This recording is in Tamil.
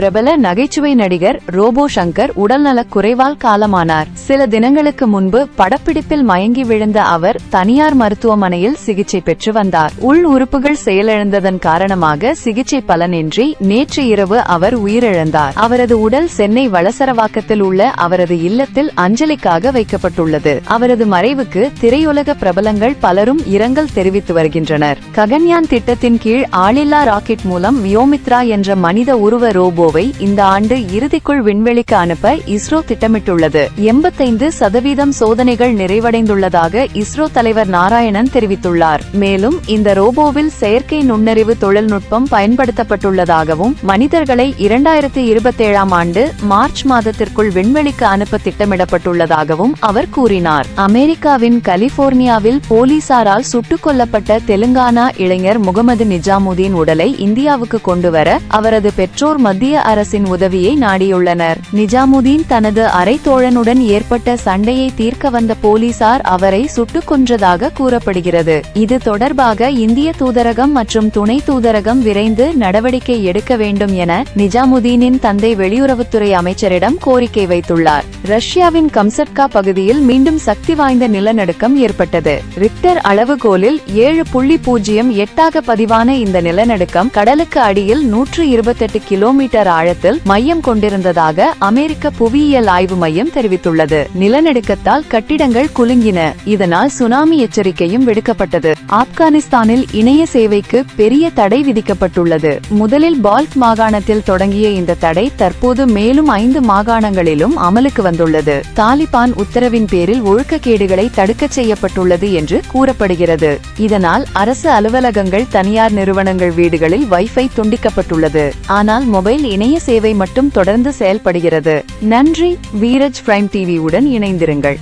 பிரபல நகைச்சுவை நடிகர் ரோபோ சங்கர் உடல்நலக் குறைவால் காலமானார். சில தினங்களுக்கு முன்பு படப்பிடிப்பில் மயங்கி விழுந்த அவர் தனியார் மருத்துவமனையில் சிகிச்சை பெற்று வந்தார். உள் உறுப்புகள் செயலிழந்ததன் காரணமாக சிகிச்சை பலனின்றி நேற்று இரவு அவர் உயிரிழந்தார். அவரது உடல் சென்னை வளசரவாக்கத்தில் உள்ள அவரது இல்லத்தில் அஞ்சலிக்காக வைக்கப்பட்டுள்ளது. அவரது மறைவுக்கு திரையுலக பிரபலங்கள் பலரும் இரங்கல் தெரிவித்து வருகின்றனர். ககன்யான் திட்டத்தின் கீழ் ஆளில்லா ராக்கெட் மூலம் வியோமித்ரா என்ற மனித உருவ ரோபோ ரோபோவை இந்த ஆண்டு இறுதிக்குள் விண்வெளிக்கு அனுப்ப இஸ்ரோ திட்டமிட்டுள்ளது. எண்பத்தைந்து சதவீதம் சோதனைகள் நிறைவடைந்துள்ளதாக இஸ்ரோ தலைவர் நாராயணன் தெரிவித்துள்ளார். மேலும் இந்த ரோபோவில் செயற்கை நுண்ணறிவு தொழில்நுட்பம் பயன்படுத்தப்பட்டுள்ளதாகவும் மனிதர்களை இரண்டாயிரத்தி இருபத்தேழாம் ஆண்டு மார்ச் மாதத்திற்குள் விண்வெளிக்கு அனுப்ப திட்டமிடப்பட்டுள்ளதாகவும் அவர் கூறினார். அமெரிக்காவின் கலிபோர்னியாவில் போலீசாரால் சுட்டுக் கொல்லப்பட்ட தெலுங்கானா இளைஞர் முகமது நிஜாமுதீன் உடலை இந்தியாவுக்கு கொண்டுவர அவரது பெற்றோர் மத்திய அரசின் உதவியை நாடியுள்ளனர். நிஜாமுதீன் தனது அரை தோழனுடன் ஏற்பட்ட சண்டையை தீர்க்க வந்த போலீசார் அவரை சுட்டுக் கொன்றதாக கூறப்படுகிறது. இது தொடர்பாக இந்திய தூதரகம் மற்றும் துணை தூதரகம் விரைந்து நடவடிக்கை எடுக்க வேண்டும் என நிஜாமுதீனின் தந்தை வெளியுறவுத்துறை அமைச்சரிடம் கோரிக்கை வைத்துள்ளார். ரஷ்யாவின் கம்சட்கா பகுதியில் மீண்டும் சக்தி வாய்ந்த நிலநடுக்கம் ஏற்பட்டது. ரிக்டர் அளவுகோலில் ஏழு புள்ளி பூஜ்ஜியம் எட்டாக பதிவான இந்த நிலநடுக்கம் கடலுக்கு அடியில் நூற்று இருபத்தெட்டு கிலோமீட்டர் ஆழத்தில் மையம் கொண்டிருந்ததாக அமெரிக்க புவியியல் ஆய்வு மையம் தெரிவித்துள்ளது. நிலநடுக்கத்தால் கட்டிடங்கள் குலுங்கின. இதனால் சுனாமி எச்சரிக்கையும் விடுக்கப்பட்டது. ஆப்கானிஸ்தானில் இணைய சேவைக்கு பெரிய தடை விதிக்கப்பட்டுள்ளது. முதலில் பால்க் மாகாணத்தில் தொடங்கிய இந்த தடை தற்போது மேலும் ஐந்து மாகாணங்களிலும் அமலுக்கு வந்துள்ளது. தாலிபான் உத்தரவின் பேரில் ஒழுக்கக்கேடுகளை தடுக்க செய்யப்பட்டுள்ளது என்று கூறப்படுகிறது. இதனால் அரசு அலுவலகங்கள் தனியார் நிறுவனங்கள் வீடுகளில் வைஃபை துண்டிக்கப்பட்டுள்ளது. ஆனால் மொபைல் இணைய சேவை மட்டும் தொடர்ந்து செயல்படுகிறது. நன்றி வீரஜ் பிரைம் டிவியுடன் இணைந்திருங்கள்.